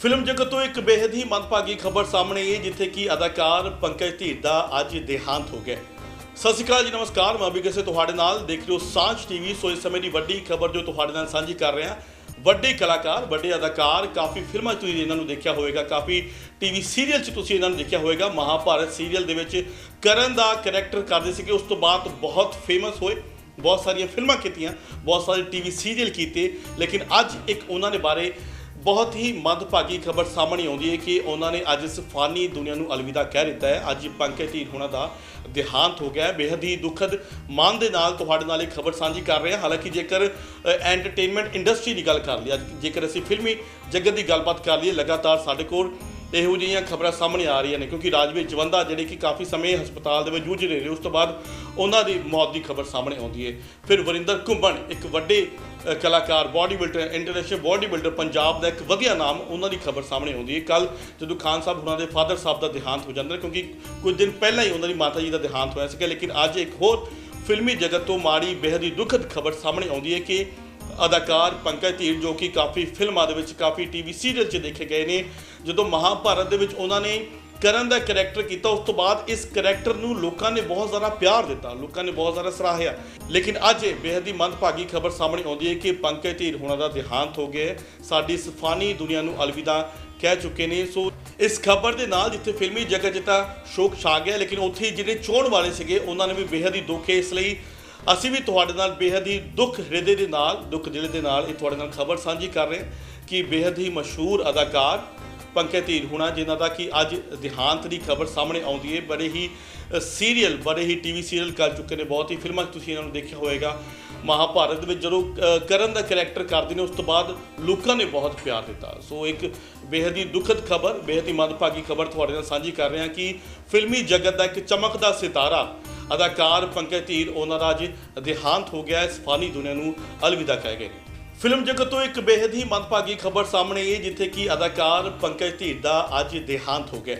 Film ਜਗਤ ਤੋਂ ਇੱਕ ਬੇहद ਹੀ ਮੰਦਭਾਗੀ ਖਬਰ ਸਾਹਮਣੇ ਆਈ ਜਿੱਥੇ ਕਿ ਅਦਾਕਾਰ ਪੰਕਜ ਧੀਰ ਦਾ ਅੱਜ ਦੇਹਾਂਤ ਹੋ ਗਿਆ ਸਤਿ ਸ਼੍ਰੀ ਅਕਾਲ ਜੀ, ਨਮਸਕਾਰ। ਮੈਂ ਵੀ ਕਿਸੇ ਤੁਹਾਡੇ ਨਾਲ ਦੇਖ ਰਹੇ ਹੋ ਸਾਂਝ ਟੀਵੀ ਸੋ ਇਸ ਸਮੇਂ ਦੀ ਵੱਡੀ ਖਬਰ ਜੋ ਤੁਹਾਡੇ ਨਾਲ ਸਾਂਝੀ ਕਰ ਰਹੇ ਹਾਂ ਵੱਡੇ ਕਲਾਕਾਰ, ਵੱਡੇ ਅਦਾਕਾਰ, ਕਾਫੀ ਫਿਲਮਾਂ 'ਚ ਤੁਸੀਂ ਇਹਨਾਂ ਨੂੰ ਦੇਖਿਆ ਹੋਵੇਗਾ, ਕਾਫੀ ਟੀਵੀ ਸੀਰੀਅਲ 'ਚ ਤੁਸੀਂ ਇਹਨਾਂ ਨੂੰ ਦੇਖਿਆ ਹੋਵੇਗਾ। ਮਹਾਭਾਰਤ ਸੀਰੀਅਲ ਦੇ ਵਿੱਚ ਕਰਨ ਦਾ ਕੈਰੈਕਟਰ ਕਰਦੇ ਸੀਗੇ, ਉਸ ਤੋਂ ਬਾਅਦ ਬਹੁਤ ਫੇਮਸ ਹੋਏ, ਬਹੁਤ ਸਾਰੀਆਂ ਫਿਲਮਾਂ ਕੀਤੀਆਂ, ਬਹੁਤ ਸਾਰੇ ਟੀਵੀ ਸੀਰੀਅਲ ਕੀਤੇ, ਲੇਕਿਨ ਅੱਜ ਇੱਕ ਉਹਨਾਂ ਦੇ ਬਾਰੇ ਬਹੁਤ ਹੀ ਮੰਦਭਾਗੀ ਖਬਰ ਸਾਹਮਣੇ ਆਉਂਦੀ ਹੈ ਕਿ ਉਹਨਾਂ ਨੇ ਅੱਜ ਇਸ ਫਾਨੀ ਦੁਨੀਆ ਨੂੰ ਅਲਵਿਦਾ ਕਹਿ ਦਿੱਤਾ ਹੈ। ਅੱਜ ਪੰਕਜ ਧੀਰ ਹੋਣਾ ਦਾ ਦੇਹਾਂਤ ਹੋ ਗਿਆ ਹੈ। ਬੇਹੱਦ ਹੀ ਦੁਖਦ ਮਨ ਦੇ ਨਾਲ ਤੁਹਾਡੇ ਨਾਲ ਇਹ ਖਬਰ ਸਾਂਝੀ ਕਰ ਰਹੇ ਹਾਂ। ਹਾਲਾਂਕਿ ਜੇਕਰ ਐਂਟਰਟੇਨਮੈਂਟ ਇੰਡਸਟਰੀ ਦੀ ਗੱਲ ਕਰ ਲਈ ਜੇਕਰ ਅਸੀਂ ਫਿਲਮੀ ਜਗਤ ਦੀ ਗੱਲਬਾਤ ਕਰ ਲਈਏ, ਲਗਾਤਾਰ ਸਾਡੇ ਕੋਲ ਇਹੋ ਜਿਹੀਆਂ ਖਬਰਾਂ ਸਾਹਮਣੇ ਆ ਰਹੀਆਂ ਨੇ, ਕਿਉਂਕਿ ਰਾਜਵੀਰ ਜਵੰਦਾ ਜਿਹੜੇ ਕਿ ਕਾਫੀ ਸਮੇਂ ਹਸਪਤਾਲ ਦੇ ਵਿੱਚ ਜੂਝ ਰਹੇ ਨੇ, ਉਸ ਤੋਂ ਬਾਅਦ ਉਹਨਾਂ ਦੀ ਮੌਤ ਦੀ ਖਬਰ ਸਾਹਮਣੇ ਆਉਂਦੀ ਹੈ। ਫਿਰ ਵਰਿੰਦਰ ਘੁੰਮਣ, ਇੱਕ ਵੱਡੇ ਕਲਾਕਾਰ body builder international body builder Punjab ਦਾ ਇੱਕ ਵਧੀਆ ਨਾਮ ਉਹਨਾਂ ਦੀ ਖਬਰ ਸਾਹਮਣੇ ਆਉਂਦੀ ਹੈ। ਕੱਲ ਜਦੋਂ ਖਾਨ ਸਾਹਿਬ ਉਹਨਾਂ ਦੇ ਫਾਦਰ ਸਾਹਿਬ ਦਾ ਦੇਹਾਂਤ ਹੋ ਜਾਂਦਾ ਕਿਉਂਕਿ ਕੁਝ ਦਿਨ ਪਹਿਲਾਂ ਹੀ ਉਹਨਾਂ ਦੀ ਮਾਤਾ ਜੀ ਦਾ ਦੇਹਾਂਤ ਹੋਇਆ ਸੀਗਾ, ਲੇਕਿਨ ਅੱਜ ਇੱਕ ਹੋਰ ਫਿਲਮੀ ਜਗਤ ਤੋਂ ਮਾੜੀ, ਬੇਹੱਦ ਹੀ ਦੁਖਦ ਖਬਰ ਸਾਹਮਣੇ ਆਉਂਦੀ ਹੈ ਕਿ ਅਦਾਕਾਰ ਪੰਕਜ ਧੀਰ ਜੋ ਕਿ ਕਾਫੀ ਫਿਲਮਾਂ ਦੇ ਵਿੱਚ, ਕਾਫੀ ਟੀਵੀ ਸੀਰੀਅਲ 'ਚ ਦੇਖੇ ਗਏ ਨੇ, ਜਦੋਂ ਮਹਾਭਾਰਤ ਦੇ ਵਿੱਚ ਉਹਨਾਂ ਨੇ ਕਰਨ ਦਾ ਕੈਰੈਕਟਰ ਕੀਤਾ, ਉਸ ਤੋਂ ਬਾਅਦ ਇਸ ਕੈਰੈਕਟਰ ਨੂੰ ਲੋਕਾਂ ਨੇ ਬਹੁਤ ਜ਼ਿਆਦਾ ਪਿਆਰ ਦਿੱਤਾ, ਲੋਕਾਂ ਨੇ ਬਹੁਤ ਜ਼ਿਆਦਾ ਸਰਾਹਿਆ। ਲੇਕਿਨ ਅੱਜ ਇਹ ਬੇਹੱਦ ਹੀ ਮੰਦਭਾਗੀ ਖਬਰ ਸਾਹਮਣੇ ਆਉਂਦੀ ਹੈ ਕਿ ਪੰਕਜ ਧੀਰ ਹੋਣਾ ਦਾ ਦੇਹਾਂਤ ਹੋ ਗਿਆ ਸਾਡੀ ਇਸ ਫਾਨੀ ਦੁਨੀਆ ਨੂੰ ਅਲਵਿਦਾ ਕਹਿ ਚੁੱਕੇ ਨੇ। ਸੋ ਇਸ ਖਬਰ ਦੇ ਨਾਲ ਜਿੱਥੇ ਫਿਲਮੀ ਜਗਤ 'ਚ ਤਾਂ ਸ਼ੋਕ ਛਾ ਗਿਆ, ਲੇਕਿਨ ਉੱਥੇ ਜਿਹੜੇ ਚੋਣ ਵਾਲੇ ਸੀਗੇ, ਉਹਨਾਂ ਨੇ ਵੀ ਬੇਹੱਦ ਹੀ ਦੁੱਖ ਇਸ ਲਈ ਅਸੀਂ ਵੀ ਤੁਹਾਡੇ ਨਾਲ ਬੇਹੱਦ ਹੀ ਦੁੱਖ ਹਿਰਦੇ ਦੇ ਨਾਲ, ਦੁੱਖ ਦਿਲ ਦੇ ਨਾਲ ਇਹ ਤੁਹਾਡੇ ਨਾਲ ਖਬਰ ਸਾਂਝੀ ਕਰ ਰਹੇ ਹਾਂ ਕਿ ਬੇਹੱਦ ਹੀ ਮਸ਼ਹੂਰ ਅਦਾਕਾਰ ਪੰਕਜ ਧੀਰ ਹੁਣਾ, ਜਿਨ੍ਹਾਂ ਦਾ ਕਿ ਅੱਜ ਦੇਹਾਂਤ ਦੀ ਖਬਰ ਸਾਹਮਣੇ ਆਉਂਦੀ ਹੈ। ਬੜੇ ਹੀ ਸੀਰੀਅਲ ਬੜੇ ਹੀ ਟੀਵੀ ਸੀਰੀਅਲ ਕਰ ਚੁੱਕੇ ਨੇ, ਬਹੁਤ ਹੀ ਫਿਲਮਾਂ 'ਚ ਤੁਸੀਂ ਇਹਨਾਂ ਨੂੰ ਦੇਖਿਆ ਹੋਵੇਗਾ। ਮਹਾਭਾਰਤ ਵਿੱਚ ਜਦੋਂ ਕਰਨ ਦਾ ਕੈਰੈਕਟਰ ਕਰਦੇ ਨੇ, ਉਸ ਤੋਂ ਬਾਅਦ ਲੋਕਾਂ ਨੇ ਬਹੁਤ ਪਿਆਰ ਦਿੱਤਾ। ਸੋ ਇੱਕ ਬੇਹੱਦ ਹੀ ਦੁਖਦ ਖਬਰ, ਬੇਹੱਦ ਹੀ ਮੰਦਭਾਗੀ ਖਬਰ ਤੁਹਾਡੇ ਨਾਲ ਸਾਂਝੀ ਕਰ ਰਹੇ ਹਾਂ ਕਿ ਫਿਲਮੀ ਜਗਤ ਦਾ ਇੱਕ ਚਮਕਦਾ ਸਿਤਾਰਾ ਅਦਾਕਾਰ ਪੰਕਜ ਧੀਰ, ਉਹਨਾਂ ਦਾ ਅੱਜ ਦੇਹਾਂਤ ਹੋ ਗਿਆ ਇਸ ਫਾਨੀ ਦੁਨੀਆ ਨੂੰ ਅਲਵਿਦਾ ਕਹਿ ਗਏ ਨੇ। ਫਿਲਮ ਜਗਤ ਤੋਂ ਇੱਕ ਬੇਹੱਦ ਹੀ ਮੰਦਭਾਗੀ ਖਬਰ ਸਾਹਮਣੇ ਆਈ, ਜਿੱਥੇ ਕਿ ਅਦਾਕਾਰ ਪੰਕਜ ਧੀਰ ਦਾ ਅੱਜ ਦੇਹਾਂਤ ਹੋ ਗਿਆ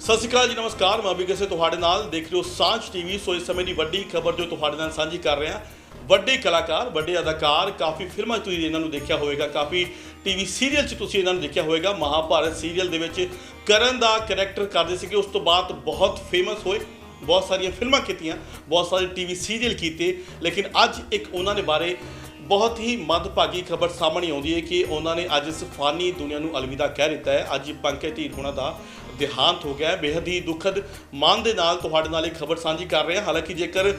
ਸਤਿ ਸ਼੍ਰੀ ਅਕਾਲ ਜੀ, ਨਮਸਕਾਰ। ਮੈਂ ਵੀ ਕਿਸੇ ਤੁਹਾਡੇ ਨਾਲ ਦੇਖ ਰਹੇ ਹੋ ਸਾਂਝ ਟੀਵੀ ਸੋ ਇਸ ਸਮੇਂ ਦੀ ਵੱਡੀ ਖਬਰ ਜੋ ਤੁਹਾਡੇ ਨਾਲ ਸਾਂਝੀ ਕਰ ਰਹੇ ਹਾਂ ਵੱਡੇ ਕਲਾਕਾਰ, ਵੱਡੇ ਅਦਾਕਾਰ, ਕਾਫੀ ਫਿਲਮਾਂ 'ਚ ਤੁਸੀਂ ਇਹਨਾਂ ਨੂੰ ਦੇਖਿਆ ਹੋਵੇਗਾ, ਕਾਫੀ ਟੀਵੀ ਸੀਰੀਅਲ 'ਚ ਤੁਸੀਂ ਇਹਨਾਂ ਨੂੰ ਦੇਖਿਆ ਹੋਵੇਗਾ। ਮਹਾਭਾਰਤ ਸੀਰੀਅਲ ਦੇ ਵਿੱਚ ਕਰਨ ਦਾ ਕੈਰੈਕਟਰ ਕਰਦੇ ਸੀਗੇ, ਉਸ ਤੋਂ ਬਾਅਦ ਬਹੁਤ ਫੇਮਸ ਹੋਏ। ਬਹੁਤ ਸਾਰੀਆਂ ਫਿਲਮਾਂ ਕੀਤੀਆਂ, ਬਹੁਤ ਸਾਰੇ ਟੀਵੀ ਸੀਰੀਅਲ ਕੀਤੇ, ਲੇਕਿਨ ਅੱਜ ਇੱਕ ਉਹਨਾਂ ਦੇ ਬਾਰੇ ਬਹੁਤ ਹੀ ਮੰਦਭਾਗੀ ਖਬਰ ਸਾਹਮਣੇ ਆਉਂਦੀ ਹੈ ਕਿ ਉਹਨਾਂ ਨੇ ਅੱਜ ਇਸ ਫਾਨੀ ਦੁਨੀਆ ਨੂੰ ਅਲਵਿਦਾ ਕਹਿ ਦਿੱਤਾ ਹੈ। ਅੱਜ ਪੰਕਜ ਧੀਰ ਹੋਣਾ ਦਾ ਦੇਹਾਂਤ ਹੋ ਗਿਆ ਹੈ। ਬੇਹੱਦ ਹੀ ਦੁਖਦ ਮਨ ਦੇ ਨਾਲ ਤੁਹਾਡੇ ਨਾਲ ਇਹ ਖਬਰ ਸਾਂਝੀ ਕਰ ਰਹੇ ਹਾਂ। ਹਾਲਾਂਕਿ ਜੇਕਰ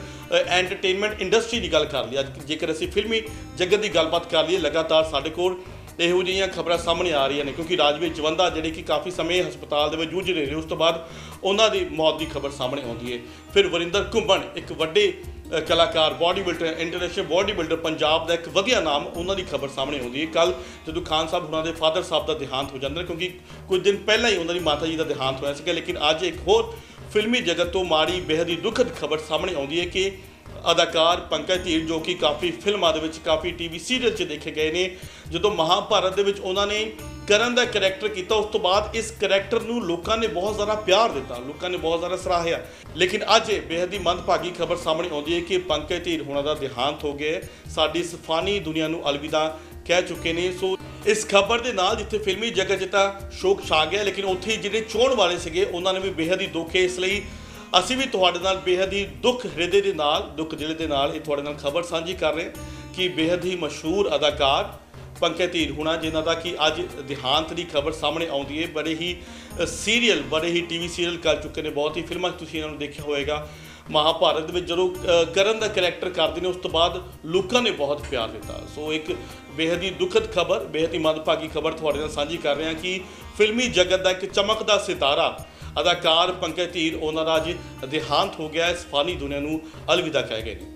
ਐਂਟਰਟੇਨਮੈਂਟ ਇੰਡਸਟਰੀ ਦੀ ਗੱਲ ਕਰ ਲਈ ਅੱਜ ਜੇਕਰ ਅਸੀਂ ਫਿਲਮੀ ਜਗਤ ਦੀ ਗੱਲਬਾਤ ਕਰ ਲਈਏ, ਲਗਾਤਾਰ ਸਾਡੇ ਕੋਲ ਇਹੋ ਜਿਹੀਆਂ ਖਬਰਾਂ ਸਾਹਮਣੇ ਆ ਰਹੀਆਂ ਨੇ, ਕਿਉਂਕਿ ਰਾਜਵੀਰ ਜਵੰਦਾ ਜਿਹੜੇ ਕਿ ਕਾਫੀ ਸਮੇਂ ਹਸਪਤਾਲ ਦੇ ਵਿੱਚ ਜੂਝ ਰਹੇ ਨੇ, ਉਸ ਤੋਂ ਬਾਅਦ ਉਹਨਾਂ ਦੀ ਮੌਤ ਦੀ ਖਬਰ ਸਾਹਮਣੇ ਆਉਂਦੀ ਹੈ। ਫਿਰ ਵਰਿੰਦਰ ਘੁੰਮਣ, ਇੱਕ ਵੱਡੇ ਕਲਾਕਾਰ body builder international body builder Punjab ਦਾ ਇੱਕ ਵਧੀਆ ਨਾਮ ਉਹਨਾਂ ਦੀ ਖਬਰ ਸਾਹਮਣੇ ਆਉਂਦੀ ਹੈ। ਕੱਲ ਜਦੋਂ ਖਾਨ ਸਾਹਿਬ ਉਹਨਾਂ ਦੇ ਫਾਦਰ ਸਾਹਿਬ ਦਾ ਦੇਹਾਂਤ ਹੋ ਜਾਂਦਾ ਕਿਉਂਕਿ ਕੁਝ ਦਿਨ ਪਹਿਲਾਂ ਹੀ ਉਹਨਾਂ ਦੀ ਮਾਤਾ ਜੀ ਦਾ ਦੇਹਾਂਤ ਹੋਇਆ ਸੀਗਾ, ਲੇਕਿਨ ਅੱਜ ਇੱਕ ਹੋਰ ਫਿਲਮੀ ਜਗਤ ਤੋਂ ਮਾੜੀ, ਬੇਹੱਦ ਹੀ ਦੁਖਦ ਖਬਰ ਸਾਹਮਣੇ ਆਉਂਦੀ ਹੈ ਕਿ ਅਦਾਕਾਰ ਪੰਕਜ ਧੀਰ ਜੋ ਕਿ ਕਾਫੀ ਫਿਲਮਾਂ ਦੇ ਵਿੱਚ, ਕਾਫੀ ਟੀਵੀ ਸੀਰੀਅਲ 'ਚ ਦੇਖੇ ਗਏ ਨੇ, ਜਦੋਂ ਮਹਾਭਾਰਤ ਦੇ ਵਿੱਚ ਉਹਨਾਂ ਨੇ ਕਰਨ ਦਾ ਕੈਰੈਕਟਰ ਕੀਤਾ, ਉਸ ਤੋਂ ਬਾਅਦ ਇਸ ਕੈਰੈਕਟਰ ਨੂੰ ਲੋਕਾਂ ਨੇ ਬਹੁਤ ਜ਼ਿਆਦਾ ਪਿਆਰ ਦਿੱਤਾ, ਲੋਕਾਂ ਨੇ ਬਹੁਤ ਜ਼ਿਆਦਾ ਸਰਾਹਿਆ। ਲੇਕਿਨ ਅੱਜ ਇਹ ਬੇਹੱਦ ਹੀ ਮੰਦਭਾਗੀ ਖਬਰ ਸਾਹਮਣੇ ਆਉਂਦੀ ਹੈ ਕਿ ਪੰਕਜ ਧੀਰ ਹੋਣਾ ਦਾ ਦੇਹਾਂਤ ਹੋ ਗਿਆ ਸਾਡੀ ਇਸ ਫਾਨੀ ਦੁਨੀਆ ਨੂੰ ਅਲਵਿਦਾ ਕਹਿ ਚੁੱਕੇ ਨੇ। ਸੋ ਇਸ ਖਬਰ ਦੇ ਨਾਲ ਜਿੱਥੇ ਫਿਲਮੀ ਜਗਤ 'ਚ ਤਾਂ ਸ਼ੋਕ ਛਾ ਗਿਆ, ਲੇਕਿਨ ਉੱਥੇ ਜਿਹੜੇ ਚੋਣ ਵਾਲੇ ਸੀਗੇ, ਉਹਨਾਂ ਨੇ ਵੀ ਬੇਹੱਦ ਹੀ ਦੁੱਖ ਹੈ। ਇਸ ਲਈ ਅਸੀਂ ਵੀ ਤੁਹਾਡੇ ਨਾਲ ਬੇਹੱਦ ਹੀ ਦੁੱਖ ਹਿਰਦੇ ਦੇ ਨਾਲ, ਦੁੱਖ ਦਿਲ ਦੇ ਨਾਲ ਇਹ ਤੁਹਾਡੇ ਨਾਲ ਖਬਰ ਸਾਂਝੀ ਕਰ ਰਹੇ ਕਿ ਬੇਹੱਦ ਹੀ ਮਸ਼ਹੂਰ ਅਦਾਕਾਰ ਪੰਕਜ ਧੀਰ ਹੁਣਾ, ਜਿਨ੍ਹਾਂ ਦਾ ਕਿ ਅੱਜ ਦੇਹਾਂਤ ਦੀ ਖਬਰ ਸਾਹਮਣੇ ਆਉਂਦੀ ਹੈ। ਬੜੇ ਹੀ ਸੀਰੀਅਲ ਬੜੇ ਹੀ ਟੀਵੀ ਸੀਰੀਅਲ ਕਰ ਚੁੱਕੇ ਨੇ ਬਹੁਤ ਹੀ। ਫਿਲਮਾਂ 'ਚ ਤੁਸੀਂ ਇਹਨਾਂ ਨੂੰ ਦੇਖਿਆ ਹੋਵੇਗਾ। ਮਹਾਭਾਰਤ ਵਿੱਚ ਜਦੋਂ ਕਰਨ ਦਾ ਕੈਰੈਕਟਰ ਕਰਦੇ ਨੇ, ਉਸ ਤੋਂ ਬਾਅਦ ਲੋਕਾਂ ਨੇ ਬਹੁਤ ਪਿਆਰ ਦਿੱਤਾ। ਸੋ ਇੱਕ ਬੇਹੱਦ ਹੀ ਦੁਖਦ ਖਬਰ, ਬੇਹੱਦ ਹੀ ਮੰਦਭਾਗੀ ਖਬਰ ਤੁਹਾਡੇ ਨਾਲ ਸਾਂਝੀ ਕਰ ਰਹੇ ਹਾਂ ਕਿ ਫਿਲਮੀ ਜਗਤ ਦਾ ਇੱਕ ਚਮਕਦਾ ਸਿਤਾਰਾ ਅਦਾਕਾਰ ਪੰਕਜ ਧੀਰ ਉਹਨਾਂ ਦਾ ਅੱਜ ਦੇਹਾਂਤ ਹੋ ਗਿਆ ਇਸ ਫਾਨੀ ਦੁਨੀਆ ਨੂੰ ਅਲਵਿਦਾ ਕਹਿ ਗਏ ਨੇ।